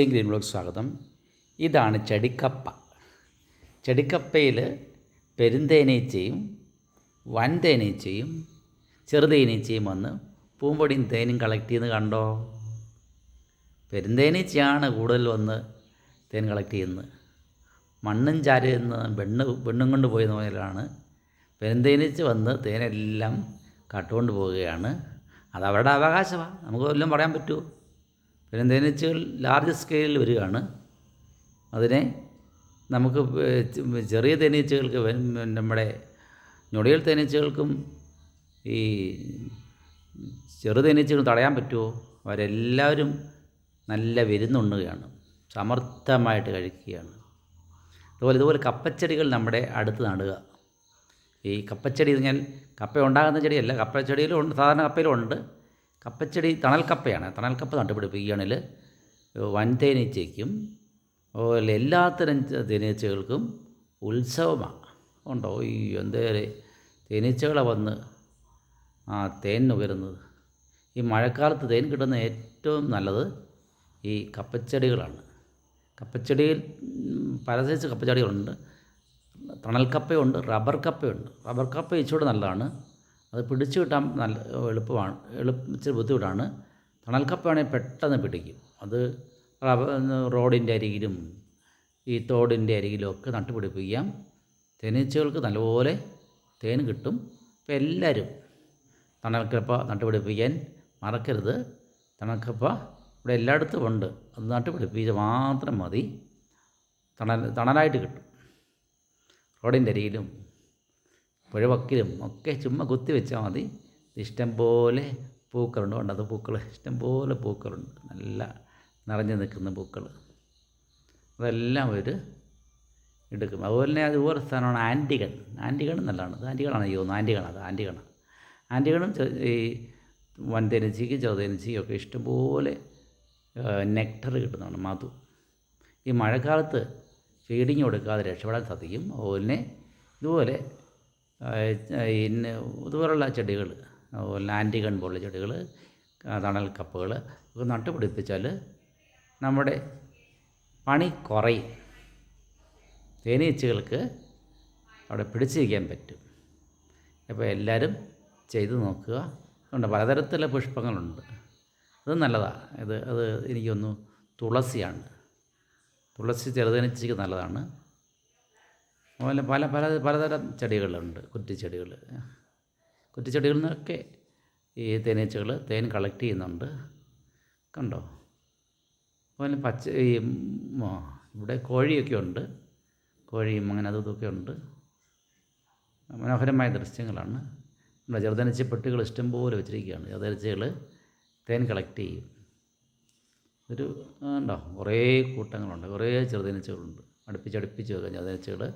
M ഗ്രീമിലോട്ട് സ്വാഗതം. ഇതാണ് ചെടിക്കപ്പ. ചെടിക്കപ്പയിൽ പെരുന്തേനീച്ചയും വൻതേനീച്ചയും ചെറുതേനീച്ചയും വന്ന് പൂമ്പൊടിയും തേനും കളക്ട് ചെയ്യുന്നത് കണ്ടോ? പെരുന്തേനീച്ചയാണ് കൂടുതൽ വന്ന് തേൻ കളക്ട് ചെയ്യുന്നത് മണ്ണും ചാരുന്ന പെണ്ണ് പെണ്ണും കൊണ്ട് പോയെന്ന പോലെയാണ്. പെരുന്തേനീച്ച വന്ന് തേനെല്ലാം കട്ടുകൊണ്ട് പോവുകയാണ്. അത് അവരുടെ അവകാശമാണ് നമുക്ക് വല്ലതും പറയാൻ പറ്റുമോ പെരുന്തേനീച്ചകൾ ലാർജ് സ്കെയിലിൽ വരികയാണ്. അതിനെ നമുക്ക് ചെറിയ തേനീച്ചകൾക്ക് നമ്മുടെ ഞൊടിയൽ തേനീച്ചകൾക്കും ഈ ചെറു തേനീച്ചകൾ തടയാൻ പറ്റുമോ? അവരെല്ലാവരും നല്ല വിരുന്നുണ്ണുകയാണ്. സമർത്ഥമായിട്ട് കഴിക്കുകയാണ്. അതുപോലെ ഇതുപോലെ കപ്പച്ചെടികൾ നമ്മുടെ അടുത്ത് നടുക. ഈ കപ്പച്ചെടി പറഞ്ഞാൽ കപ്പ ഉണ്ടാകുന്ന ചെടിയല്ല കപ്പച്ചെടിയിലും ഉണ്ട് സാധാരണ കപ്പയിലും ഉണ്ട്. കപ്പച്ചെടി തണൽക്കപ്പയാണ് തണൽക്കപ്പ തണൽ കപ്പ നട്ടുപിടിപ്പിക്കുകയാണെങ്കിൽ വൻതേനീച്ചയ്ക്കും അതുപോലെ എല്ലാത്തരം തേനീച്ചകൾക്കും ഉത്സവമാണ് ഉണ്ടോ? ഈ എന്തേരെ തേനീച്ചകളെ വന്ന് ആ തേൻ നുകരുന്നത്. ഈ മഴക്കാലത്ത് തേൻ കിട്ടുന്ന ഏറ്റവും നല്ലത് ഈ കപ്പച്ചെടികളാണ്. കപ്പച്ചെടിയിൽ പല സൈസ് കപ്പച്ചെടികളുണ്ട്. തണൽക്കപ്പയുണ്ട് റബ്ബർ കപ്പയുണ്ട്. റബ്ബർ കപ്പ ഇച്ചിരി നല്ലതാണ്. അത് പിടിച്ചു കിട്ടാൻ നല്ല എളുപ്പമാണ് എളുപ്പ ഇച്ചിരി ബുദ്ധിമുട്ടാണ്. തണൽക്കപ്പയാണെങ്കിൽ പെട്ടെന്ന് പിടിക്കും. അത് റോഡിന്റെ അരികിലും ഈ തോടിന്റെ അരികിലും ഒക്കെ നട്ടുപിടിപ്പിക്കാം. തേനീച്ചകൾക്ക് നല്ലപോലെ തേൻ കിട്ടും. അപ്പോൾ എല്ലാവരും തണൽക്കപ്പ നട്ടുപിടിപ്പിക്കാൻ മറക്കരുത്. തണൽക്കപ്പ ഇവിടെ എല്ലായിടത്തും ഉണ്ട്. അത് നട്ടുപിടിപ്പിച്ച് മാത്രം മതി. തണൽ തണലായിട്ട് കിട്ടും. റോഡിന്റെ അരികിലും പുഴവക്കിലും ഒക്കെ ചുമ്മാ കുത്തി വെച്ചാൽ മതി. ഇഷ്ടം പോലെ പൂക്കളുണ്ട്. ഉണ്ട് അത് പൂക്കൾ ഇഷ്ടം പോലെ പൂക്കളുണ്ട്. നല്ല നിറഞ്ഞു നിൽക്കുന്ന പൂക്കൾ അതെല്ലാം അവർ എടുക്കും. അതുപോലെ തന്നെ അതുപോലെ സ്ഥലമാണ് ആന്റിഗൺ ആന്റിഗൺ നല്ലതാണ്. അത് ആന്റിഗണാണ് ഈ ആന്റിഗൺ അത് ആന്റിഗണും ചെ- ഈ വൻതേനച്ചിക്കും ചെറുതേനച്ചിക്കും ഒക്കെ ഇഷ്ടംപോലെ നെക്ടർ കിട്ടുന്നതാണ്. മധു. ഈ മഴക്കാലത്ത് ഫീഡിങ് കൊടുക്കാതെ രക്ഷപ്പെടാൻ സാധിക്കും. അതുപോലെ ഇതുപോലെ ഇന്ന് ഇതുപോലുള്ള ചെടികൾ ആന്റിഗൺ പോലുള്ള ചെടികൾ തണൽ കപ്പുകൾ ഒക്കെ നട്ടുപിടിപ്പിച്ചാൽ നമ്മുടെ പണി കുറയും. തേനീച്ചകൾക്ക് അവിടെ പിടിച്ചിരിക്കാൻ പറ്റും. അപ്പോൾ എല്ലാവരും ചെയ്തു നോക്കുക. ഉണ്ട് പലതരത്തിലുള്ള പുഷ്പങ്ങളുണ്ട്. അത് നല്ലതാണ് ഇത് അത് എനിക്കൊന്നു തുളസിയാണ്. തുളസി ചെറുതേനീച്ചയ്ക്ക് നല്ലതാണ്. അതുപോലെ പല പല പലതരം ചെടികളുണ്ട്. കുറ്റിച്ചെടികൾ. കുറ്റിച്ചെടികളിൽ നിന്നൊക്കെ ഈ തേനീച്ചകൾ തേൻ കളക്ട് ചെയ്യുന്നുണ്ട്. കണ്ടോ? അതുപോലെ പച്ച ഈ ഇവിടെ കോഴിയൊക്കെ ഉണ്ട്. കോഴിയും അങ്ങനെ അതും ഇതൊക്കെ ഉണ്ട്. മനോഹരമായ ദൃശ്യങ്ങളാണ്. നമ്മുടെ ചെറുതനച്ച പെട്ടികൾ ഇഷ്ടംപോലെ വെച്ചിരിക്കുകയാണ്. ചെറുതനച്ചകൾ തേൻ കളക്ട് ചെയ്യും. ഒരു ഉണ്ടോ കുറേ കൂട്ടങ്ങളുണ്ട്. കുറേ ചെറുതനച്ചകളുണ്ട്. അടുപ്പിച്ച് അടുപ്പിച്ച് വെക്കാം ചെറുതനച്ചകൾ